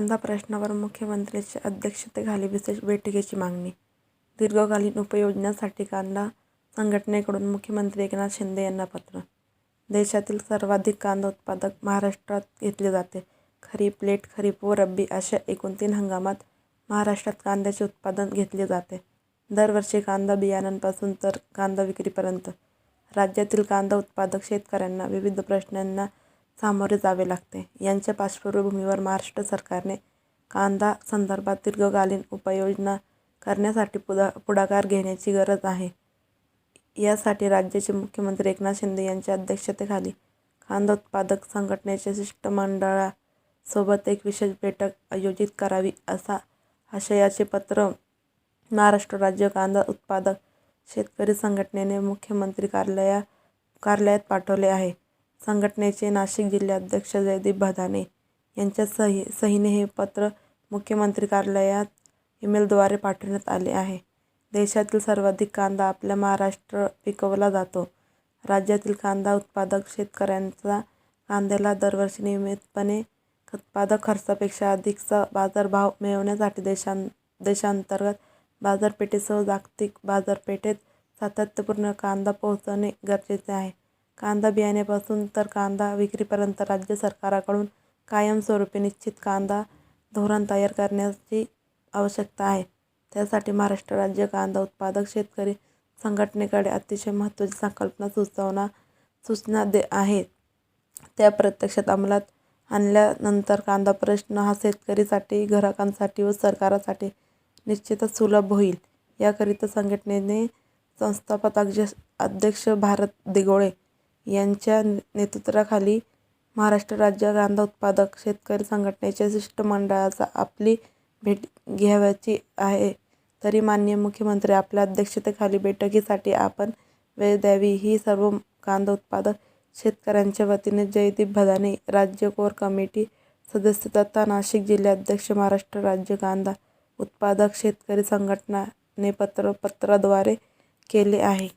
कांदा प्रश्नावर मुख्यमंत्र्यांच्या अध्यक्षतेखाली विशेष बैठकीची मागणी दीर्घकालीन उपाययोजनांसाठी कांदा संघटनेकडून मुख्यमंत्री एकनाथ शिंदे यांना पत्र देशातील सर्वाधिक कांदा उत्पादक महाराष्ट्रात घेतले जाते. खरीप, लेट खरीप व रब्बी अशा एकूण तीन हंगामात महाराष्ट्रात कांद्याचे उत्पादन घेतले जाते. दरवर्षी कांदा बियाण्यांपासून तर कांदा विक्रीपर्यंत राज्यातील कांदा उत्पादक शेतकऱ्यांना विविध प्रश्नांना सामोरे जावे लागते. यांच्या पार्श्वभूमीवर महाराष्ट्र सरकारने कांदा संदर्भात दीर्घकालीन उपाययोजना करण्यासाठी पुढाकार घेण्याची गरज आहे. यासाठी राज्याचे मुख्यमंत्री एकनाथ शिंदे यांच्या अध्यक्षतेखाली कांदा उत्पादक संघटनेच्या शिष्टमंडळासोबत एक विशेष बैठक आयोजित करावी असा आशयाचे पत्र महाराष्ट्र राज्य कांदा उत्पादक शेतकरी संघटनेने मुख्यमंत्री कार्यालया कार्यालयात पाठवले आहे. संघटनेचे नाशिक जिल्हाध्यक्ष जयदीप भदाणे यांच्या सही सहीने हे पत्र मुख्यमंत्री कार्यालयात ईमेलद्वारे पाठवण्यात आले आहे. देशातील सर्वाधिक कांदा आपल्या महाराष्ट्र पिकवला जातो. राज्यातील कांदा उत्पादक शेतकऱ्यांचा कांद्याला दरवर्षी नियमितपणे उत्पादक खर्चापेक्षा अधिकचा बाजारभाव मिळवण्यासाठी देशां देशांतर्गत बाजारपेठेसह जागतिक बाजारपेठेत सातत्यपूर्ण कांदा पोहोचवणे गरजेचे आहे. कांदा बियाण्यापासून तर कांदा विक्रीपर्यंत राज्य सरकारकडून कायमस्वरूपी निश्चित कांदा धोरण तयार करण्याची आवश्यकता आहे. त्यासाठी महाराष्ट्र राज्य कांदा उत्पादक शेतकरी संघटनेकडे अतिशय महत्त्वाची संकल्पना सूचना दे आहेत. त्या प्रत्यक्षात अंमलात आणल्यानंतर कांदा प्रश्न हा शेतकरीसाठी ग्राहकांसाठी व सरकारासाठी निश्चितच सुलभ होईल. याकरिता संघटनेने संस्थापक अध्यक्ष भारत दिगोळे यांच्या नेतृत्वाखाली महाराष्ट्र राज्य कांदा उत्पादक शेतकरी संघटनेच्या शिष्टमंडळाचा आपली भेट घ्यावयाची आहे. तरी माननीय मुख्यमंत्री आपल्या अध्यक्षतेखाली बैठकीसाठी आपण वेळ द्यावी ही सर्व कांदा उत्पादक शेतकऱ्यांच्या वतीने जयदीप भदाने राज्य कोर कमिटी सदस्य तथा नाशिक जिल्हाध्यक्ष, महाराष्ट्र राज्य कांदा उत्पादक शेतकरी संघटनाने पत्र पत्राद्वारे केले आहे.